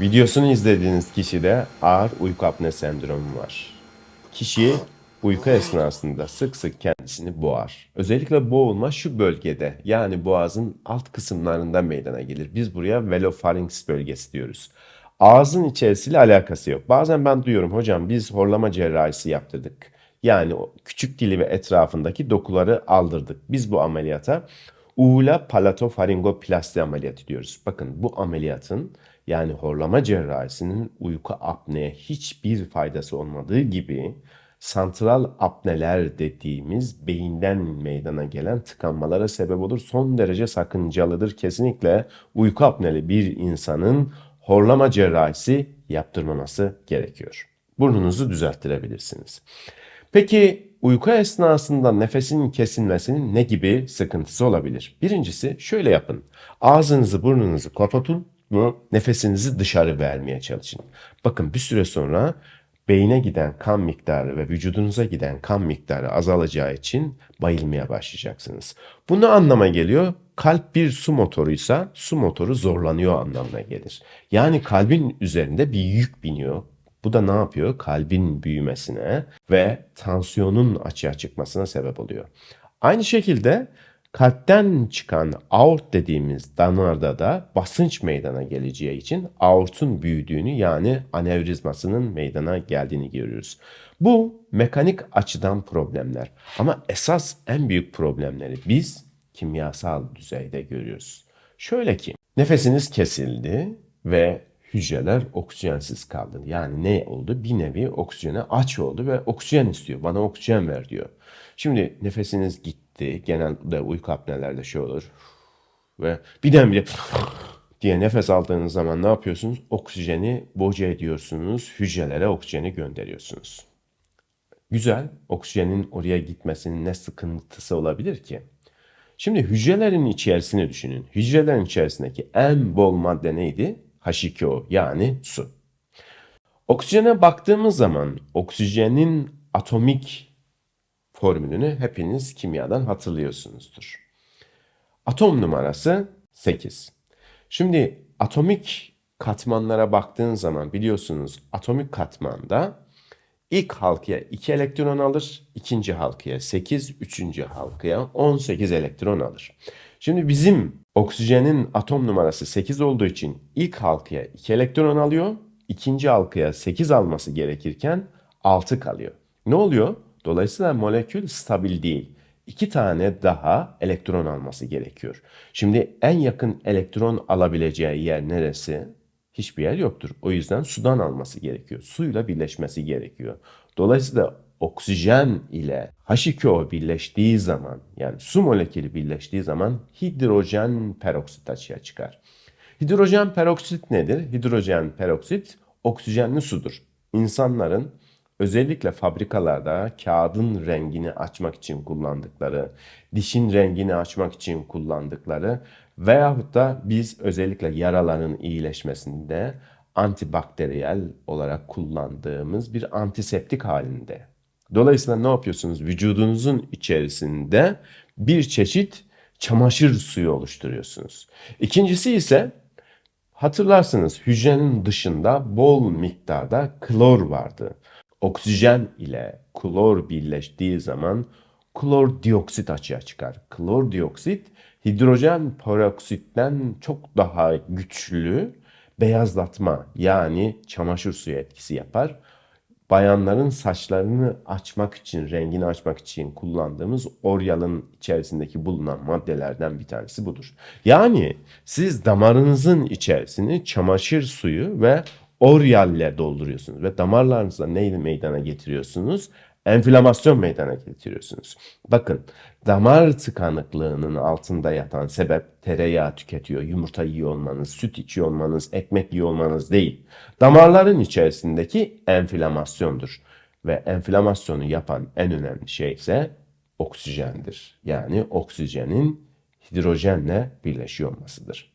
Videosunu izlediğiniz kişide ağır uyku apne sendromu var. Kişi uyku esnasında sık sık kendisini boğar. Özellikle boğulma şu bölgede yani boğazın alt kısımlarında meydana gelir. Biz buraya velofarinx bölgesi diyoruz. Ağzın içerisiyle alakası yok. Bazen ben duyuyorum hocam biz horlama cerrahisi yaptırdık. Yani küçük dili ve etrafındaki dokuları aldırdık. Biz bu ameliyata Uğula palatofaringoplasti ameliyatı diyoruz. Bakın bu ameliyatın yani horlama cerrahisinin uyku apneye hiçbir faydası olmadığı gibi santral apneler dediğimiz beyinden meydana gelen tıkanmalara sebep olur. Son derece sakıncalıdır. Kesinlikle uyku apneli bir insanın horlama cerrahisi yaptırmaması gerekiyor. Burnunuzu düzelttirebilirsiniz. Peki uyku esnasında nefesin kesilmesinin ne gibi sıkıntısı olabilir? Birincisi şöyle yapın. Ağzınızı burnunuzu kapatın ve nefesinizi dışarı vermeye çalışın. Bakın bir süre sonra beyine giden kan miktarı ve vücudunuza giden kan miktarı azalacağı için bayılmaya başlayacaksınız. Bu ne anlama geliyor? Kalp bir su motoruysa su motoru zorlanıyor anlamına gelir. Yani kalbin üzerinde bir yük biniyor. Bu da ne yapıyor? Kalbin büyümesine ve tansiyonun açığa çıkmasına sebep oluyor. Aynı şekilde kalpten çıkan aort dediğimiz damarda da basınç meydana geleceği için aortun büyüdüğünü yani anevrizmasının meydana geldiğini görüyoruz. Bu mekanik açıdan problemler ama esas en büyük problemleri biz kimyasal düzeyde görüyoruz. Şöyle ki nefesiniz kesildi ve hücreler oksijensiz kaldı. Yani ne oldu? Bir nevi oksijene aç oldu ve oksijen istiyor. Bana oksijen ver diyor. Şimdi nefesiniz gitti. Genelde uyku apnelerde şey olur. Ve birdenbire diye nefes aldığınız zaman ne yapıyorsunuz? Oksijeni boca ediyorsunuz. Hücrelere oksijeni gönderiyorsunuz. Güzel. Oksijenin oraya gitmesinin ne sıkıntısı olabilir ki? Şimdi hücrelerin içerisini düşünün. Hücrelerin içerisindeki en bol madde neydi? H2O yani su. Oksijene baktığımız zaman oksijenin atomik formülünü hepiniz kimyadan hatırlıyorsunuzdur. Atom numarası 8. Şimdi atomik katmanlara baktığın zaman biliyorsunuz atomik katmanda ilk halkaya 2 elektron alır, ikinci halkaya 8, üçüncü halkaya 18 elektron alır. Şimdi bizim oksijenin atom numarası 8 olduğu için ilk halkaya 2 elektron alıyor, ikinci halkaya 8 alması gerekirken 6 kalıyor. Ne oluyor? Dolayısıyla molekül stabil değil. İki tane daha elektron alması gerekiyor. Şimdi en yakın elektron alabileceği yer neresi? Hiçbir yer yoktur. O yüzden sudan alması gerekiyor. Suyla birleşmesi gerekiyor. Dolayısıyla oksijen ile H2O birleştiği zaman yani su molekülü birleştiği zaman hidrojen peroksit açığa çıkar. Hidrojen peroksit nedir? Hidrojen peroksit oksijenli sudur. İnsanların özellikle fabrikalarda kağıdın rengini açmak için kullandıkları, dişin rengini açmak için kullandıkları veyahut da biz özellikle yaraların iyileşmesinde antibakteriyel olarak kullandığımız bir antiseptik halinde. Dolayısıyla ne yapıyorsunuz? Vücudunuzun içerisinde bir çeşit çamaşır suyu oluşturuyorsunuz. İkincisi ise hatırlarsınız hücrenin dışında bol miktarda klor vardı. Oksijen ile klor birleştiği zaman klor dioksit açığa çıkar. Klor dioksit hidrojen peroksitten çok daha güçlü beyazlatma yani çamaşır suyu etkisi yapar. Bayanların saçlarını açmak için, rengini açmak için kullandığımız oryalın içerisindeki bulunan maddelerden bir tanesi budur. Yani siz damarınızın içerisini çamaşır suyu ve oryalle dolduruyorsunuz ve damarlarınızda neyi meydana getiriyorsunuz? Enflamasyon meydana getiriyorsunuz. Bakın damar tıkanıklığının altında yatan sebep tereyağı tüketiyor, yumurta yiyor olmanız, süt içiyor olmanız, ekmek yiyor olmanız değil. Damarların içerisindeki enflamasyondur. Ve enflamasyonu yapan en önemli şey ise oksijendir. Yani oksijenin hidrojenle birleşiyor olmasıdır.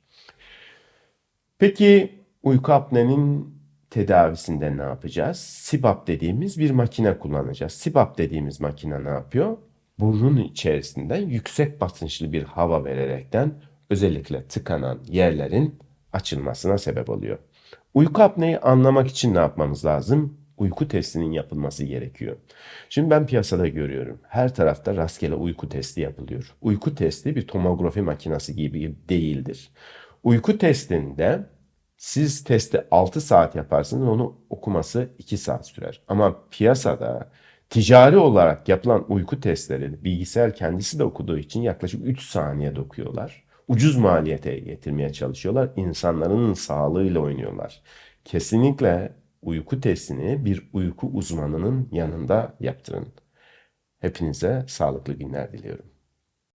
Peki uyku apnenin tedavisinde ne yapacağız? SIBAP dediğimiz bir makine kullanacağız. SIBAP dediğimiz makine ne yapıyor? Burnun içerisinden yüksek basınçlı bir hava vererekten özellikle tıkanan yerlerin açılmasına sebep oluyor. Uyku apneyi anlamak için ne yapmamız lazım? Uyku testinin yapılması gerekiyor. Şimdi ben piyasada görüyorum. Her tarafta rastgele uyku testi yapılıyor. Uyku testi bir tomografi makinesi gibi değildir. Uyku testinde siz testi 6 saat yaparsınız, onu okuması 2 saat sürer. Ama piyasada ticari olarak yapılan uyku testleri bilgisayar kendisi de okuduğu için yaklaşık 3 saniyede okuyorlar. Ucuz maliyete getirmeye çalışıyorlar. İnsanların sağlığıyla oynuyorlar. Kesinlikle uyku testini bir uyku uzmanının yanında yaptırın. Hepinize sağlıklı günler diliyorum.